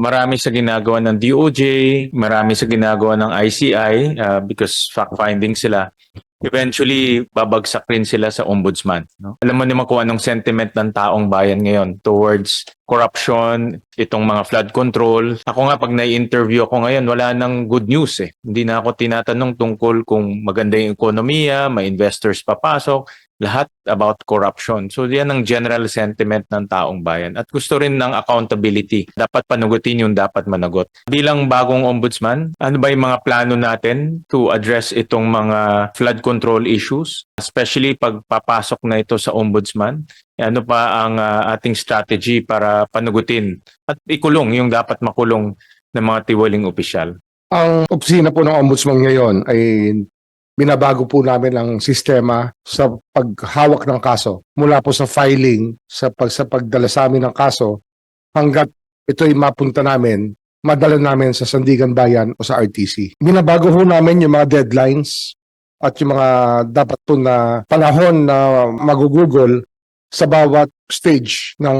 marami sa ginagawa ng DOJ, marami sa ginagawa ng ICI uh, because fact-finding sila. Eventually, babagsak rin sila sa ombudsman. No? Alam mo naman kung anong sentiment ng taong bayan ngayon towards corruption, itong mga flood control. Ako nga, pag nai-interview ako ngayon, wala nang good news eh. Hindi na ako tinatanong tungkol kung maganda yung ekonomiya, may investors papasok, lahat about corruption. So yan ang general sentiment ng taong bayan. At gusto rin ng accountability. Dapat panagutin yung dapat managot. Bilang bagong ombudsman, ano ba yung mga plano natin to address itong mga flood control issues? Especially pag papasok na ito sa ombudsman. Ano pa ang ah, ating strategy para panagutin at ikulong yung dapat makulong ng mga tiwaling opisyal? Ang opisina po ng ombudsman ngayon ay binabago po namin ang sistema sa paghawak ng kaso. Mula po sa filing, sa, pag, sa pagdala sa amin ng kaso, hanggat ito ay mapunta namin, madala namin sa Sandigan Bayan o sa RTC. Binabago ho namin yung mga deadlines at yung mga dapat po na panahon na magugugol sa bawat stage ng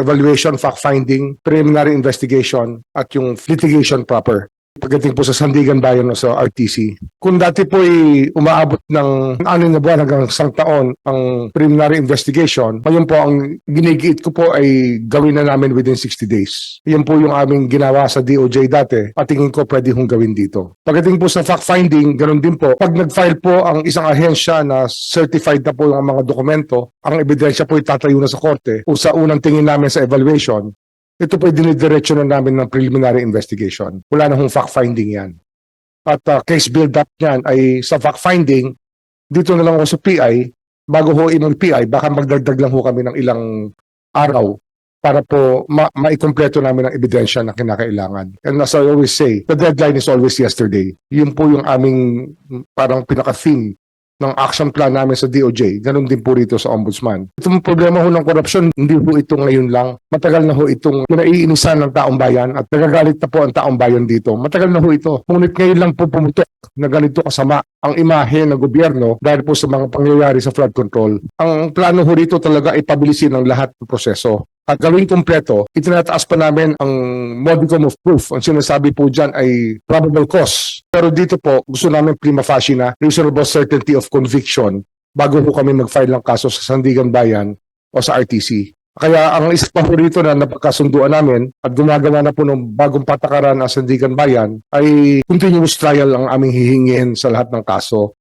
evaluation, fact-finding, preliminary investigation at yung litigation proper pagdating po sa Sandigan Bayan o sa RTC. Kung dati po ay umaabot ng anim na buwan hanggang isang taon ang preliminary investigation, ngayon po ang ginigiit ko po ay gawin na namin within 60 days. Yan po yung aming ginawa sa DOJ dati at tingin ko pwede hong gawin dito. Pagdating po sa fact-finding, ganun din po. Pag nag-file po ang isang ahensya na certified na po yung mga dokumento, ang ebidensya po itatayo na sa korte o sa unang tingin namin sa evaluation, ito po dinidiretso na namin ng preliminary investigation. Wala na hong fact-finding yan. At uh, case build-up niyan ay sa fact-finding, dito na lang ako sa PI, bago ho imong PI, baka magdagdag lang ho kami ng ilang araw para po ma maikompleto namin ang ebidensya na kinakailangan. And as I always say, the deadline is always yesterday. Yun po yung aming mm, parang pinaka-theme ng action plan namin sa DOJ, ganun din po rito sa Ombudsman. Itong problema ho ng korupsyon, hindi po ito ngayon lang. Matagal na ho itong naiinisan ng taong bayan at nagagalit na po ang taong bayan dito. Matagal na ho ito. Ngunit ngayon lang po pumutok na ganito kasama ang imahe ng gobyerno dahil po sa mga pangyayari sa flood control. Ang plano ho rito talaga ay pabilisin ang lahat ng proseso. At gawing kumpleto, itinataas pa namin ang modicum of proof. Ang sinasabi po dyan ay probable cause. Pero dito po, gusto namin prima facie na reasonable certainty of conviction bago po kami mag-file ng kaso sa Sandigan Bayan o sa RTC. Kaya ang isa pa po rito na napagkasunduan namin at gumagawa na po ng bagong patakaran ang Sandigan Bayan ay continuous trial ang aming hihingin sa lahat ng kaso.